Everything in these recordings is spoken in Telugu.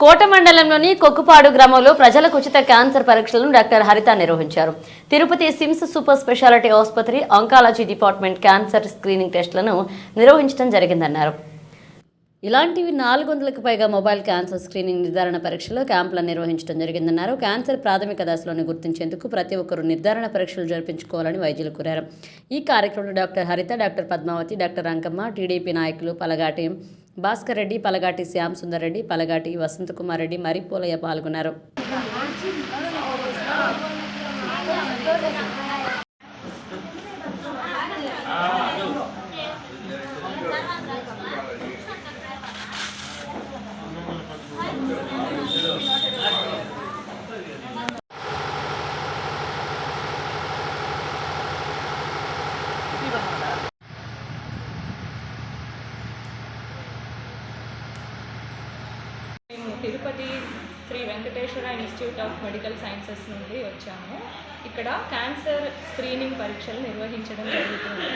కోట మండలంలోని కొక్కుపాడు గ్రామంలో ప్రజలకు ఉచిత క్యాన్సర్ పరీక్షలను డాక్టర్ హరిత నిర్వహించారు. తిరుపతి సిమ్స్ సూపర్ స్పెషాలిటీ ఆసుపత్రి ఆంకాలజీ డిపార్ట్మెంట్ క్యాన్సర్ స్క్రీనింగ్ టెస్టులను నిర్వహించడం జరిగిందన్నారు. ఇలాంటివి నాలుగు వందలకు పైగా మొబైల్ క్యాన్సర్ స్క్రీనింగ్ నిర్ధారణ పరీక్షలు క్యాంపులను నిర్వహించడం జరిగిందన్నారు. క్యాన్సర్ ప్రాథమిక దశలోని గుర్తించేందుకు ప్రతి ఒక్కరూ నిర్ధారణ పరీక్షలు జరిపించుకోవాలని వైద్యులు కోరారు. ఈ కార్యక్రమంలో doctor Haritha doctor Padmavathi doctor Rangamma TDP నాయకులు పలగాటి భాస్కర్ రెడ్డి పలగాటి శ్యామ్ సుందర్ రెడ్డి పలగాటి వసంతకుమార్ రెడ్డి మరిపోలయ్య పాల్గొన్నారు. మేము Tirupati Shri Venkateswara institute of medical sciences నుండి వచ్చాము. ఇక్కడ క్యాన్సర్ స్క్రీనింగ్ పరీక్షలు నిర్వహించడం జరుగుతుంది.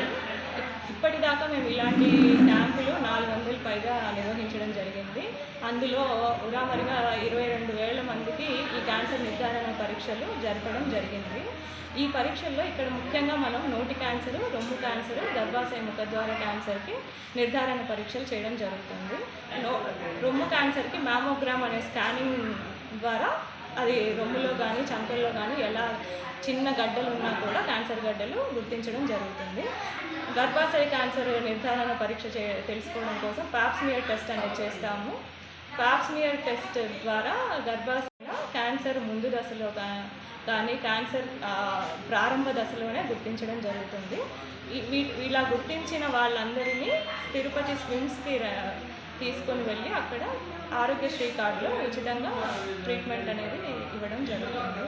ఇప్పటిదాకా మేము ఇలాంటి క్యాంపులు నాలుగు వందల పైగా నిర్వహించడం జరిగింది. అందులో ఉరామరిగా ఇరవై రెండు వేల మందికి ఈ క్యాన్సర్ నిర్ధారణ పరీక్షలు జరపడం జరిగింది. ఈ పరీక్షల్లో ఇక్కడ ముఖ్యంగా మనం నోటి క్యాన్సర్ రొమ్ము క్యాన్సర్ గర్భాశయ ముఖద్వార క్యాన్సర్కి నిర్ధారణ పరీక్షలు చేయడం జరుగుతుంది. నో- రొమ్ము క్యాన్సర్కి మ్యామోగ్రామ్ అనే స్కానింగ్ ద్వారా అది రొమ్ములో కానీ చంకల్లో కానీ ఎలా చిన్న గడ్డలు ఉన్నా కూడా క్యాన్సర్ గడ్డలు గుర్తించడం జరుగుతుంది. గర్భాశయ క్యాన్సర్ నిర్ధారణ పరీక్ష చే తెలుసుకోవడం కోసం పాప్స్మియర్ టెస్ట్ అనేది చేస్తాము. పాప్స్మియర్ టెస్ట్ ద్వారా గర్భాశయ క్యాన్సర్ ముందు దశలో కా- కానీ క్యాన్సర్ ప్రారంభ దశలోనే గుర్తించడం జరుగుతుంది. ఇలా గుర్తించిన వాళ్ళందరినీ తిరుపతి స్విమ్స్కి తీసుకొని వెళ్ళి అక్కడ ఆరోగ్యశ్రీ కార్డులో ఉచితంగా ట్రీట్మెంట్ అనేది ఇవ్వడం జరుగుతుంది.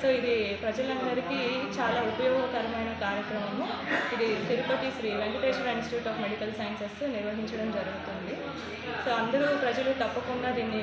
సో ఇది ప్రజలందరికీ చాలా ఉపయోగకరమైన కార్యక్రమము. ఇది Tirupati Shri Venkateswara institute of medical sciences నిర్వహించడం జరుగుతుంది. సో అందరూ ప్రజలు తప్పకుండా దీన్ని